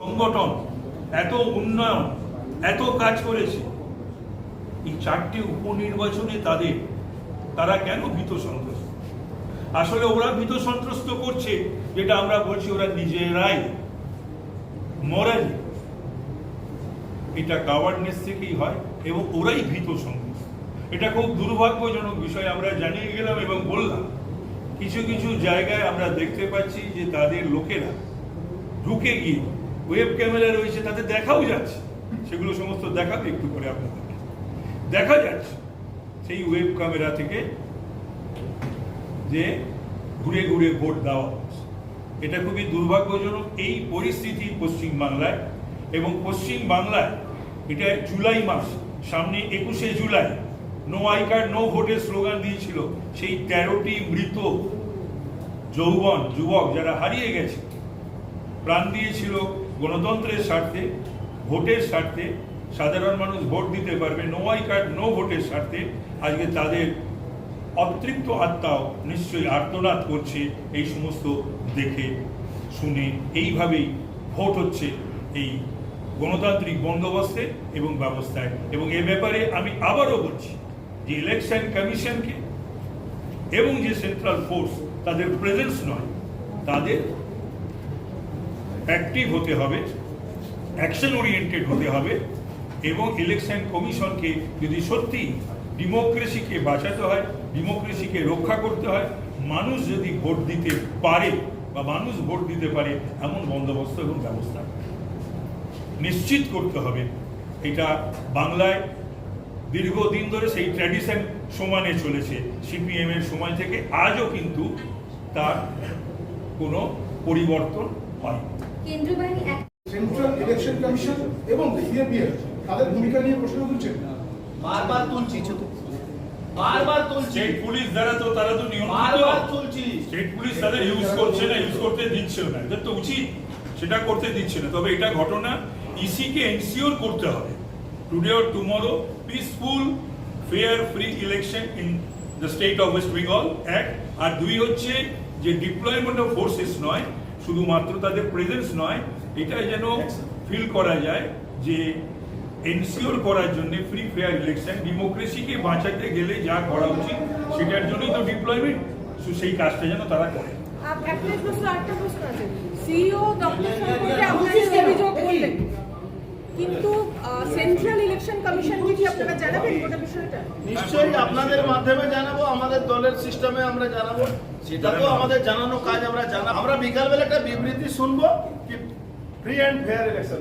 সংগঠন, এত উন্নয়ন, এত কাজ করেছে। এই চারটি উপনির্বাচনে তাদের, তারা কেন ভীত সন্ত্রস্ত? আসলে ওরা ভীত সন্ত্রস্ত করছে, যেটা আমরা বলছি ওরা নিজেরাই মরাই এটা গভর্নেন্স থেকেই হয় এবং ওরাই ভীত সন্ত্রস্ত। এটা খুব দুর্ভাগ্যজনক বিষয়, আমরা জানিয়ে গেলাম এবং বললাম। কিছু কিছু জায়গায় আমরা দেখতে পাচ্ছি যে তাদের লোকেরা ঢুকে গিয়ে ওয়েব ক্যামেরা রয়েছে, তাতে দেখাও যাচ্ছে। সেগুলো সমস্ত দেখাবে একটু করে আপনাদেরকে। দেখা যাচ্ছে সেই ওয়েব ক্যামেরা থেকে যে ঘুরে ঘুরে ভোট দেওয়া হচ্ছে। এটা খুবই দুর্ভাগ্যজনক। এই পরিস্থিতি পশ্চিম বাংলায় এবং পশ্চিম বাংলায় এটা জুলাই মাস, সামনে একুশে July no I card no ভোটের স্লোগান দিয়েছিল, সেই তেরোটি মৃত যৌবন, যুবক যারা হারিয়ে গেছে, প্রাণ দিয়েছিল গণতন্ত্রের স্বার্থে, ভোটের স্বার্থে, সাধারণ মানুষ ভোট দিতে পারবে নো আই কার্ড নো ভোটের স্বার্থে, আজকে তাদের অতৃপ্ত আত্মাও নিশ্চয়ই আর্তনাদ করছে এই সমস্ত দেখে শুনে। এইভাবেই ভোট হচ্ছে এই গণতান্ত্রিক বন্দোবস্তে এবং ব্যবস্থায়। এবং এ ব্যাপারে আমি আবারও বলছি, যে ইলেকশন কমিশনকে এবং যে সেন্ট্রাল ফোর্স তাদের প্রেজেন্স নয়, তাদের অ্যাক্টিভ হতে হবে অ্যাকশন ওরিয়েন্টেড হতে হবে এবং ইলেকশন কমিশনকে যদি সত্যি ডেমোক্রেসিকে বাঁচাতে হয় ডেমোক্রেসিকে রক্ষা করতে হয়, মানুষ যদি ভোট দিতে পারে বা মানুষ ভোট দিতে পারে, এমন বন্দোবস্ত এবং ব্যবস্থা নিশ্চিত করতে হবে। এটা বাংলায় দীর্ঘদিন ধরে সেই ট্র্যাডিশন সমানে চলেছে। সিপিএম এর সময় থেকে আজও কিন্তু তার কোনো পরিবর্তন হয়নি। কেন্দ্রীয় বাহিনী সেন্ট্রাল ইলেকশন কমিশন এবং সিএপিএফ তাদের ভূমিকা নিয়ে প্রশ্ন তুলছেন। বারবার তুলছি বারবার তুলছি। স্টেট পুলিশ দ্বারা তো তারা তো নিয়ন্ত্রিত। বারবার তুলছি। স্টেট পুলিশ তাদের ইউজ করছে না ইউজ করতে দিচ্ছে না। এদের তো উচিত। সেটা করতে দিচ্ছে না। তবে এটা ঘটনা ইসিকে এনসিওর করতে হবে। Today or tomorrow peaceful fair free election in the state of West Bengal এক আর দুই হচ্ছে যে ডিপ্লয়মেন্ট অফ ফোর্সেস নয় শুধুমাত্র তাদের প্রেজেন্স নয় এটা যেন ফিল করা যায় যে এনসিওর করার জন্য ফ্রি ফেয়ার ইলেকশন ডেমোক্রেসিকে বাঁচাতে গেলে যা করা উচিত সেটার জন্যই তো ডিপ্লয়মেন্ট সেই কাজটা যেন তারা করে। আপ- একটা প্রশ্ন আরেকটা প্রশ্ন আছে। সিইও দপ্তর কিন্তু সেন্ট্রাল ইলেকশন কমিশনকে কি আপনারা জানাবেন গোটা বিষয়টা? নিশ্চয়ই আপনাদের মাধ্যমে জানাব, আমাদের দলের সিস্টেমে আমরা জানাব। সেটা তো আমাদের জানানো কাজ আমরা জানাব আমরা বিকালবেলা একটা বিবৃতি শুনব, কি ফ্রি অ্যান্ড ফেয়ার ইলেকশন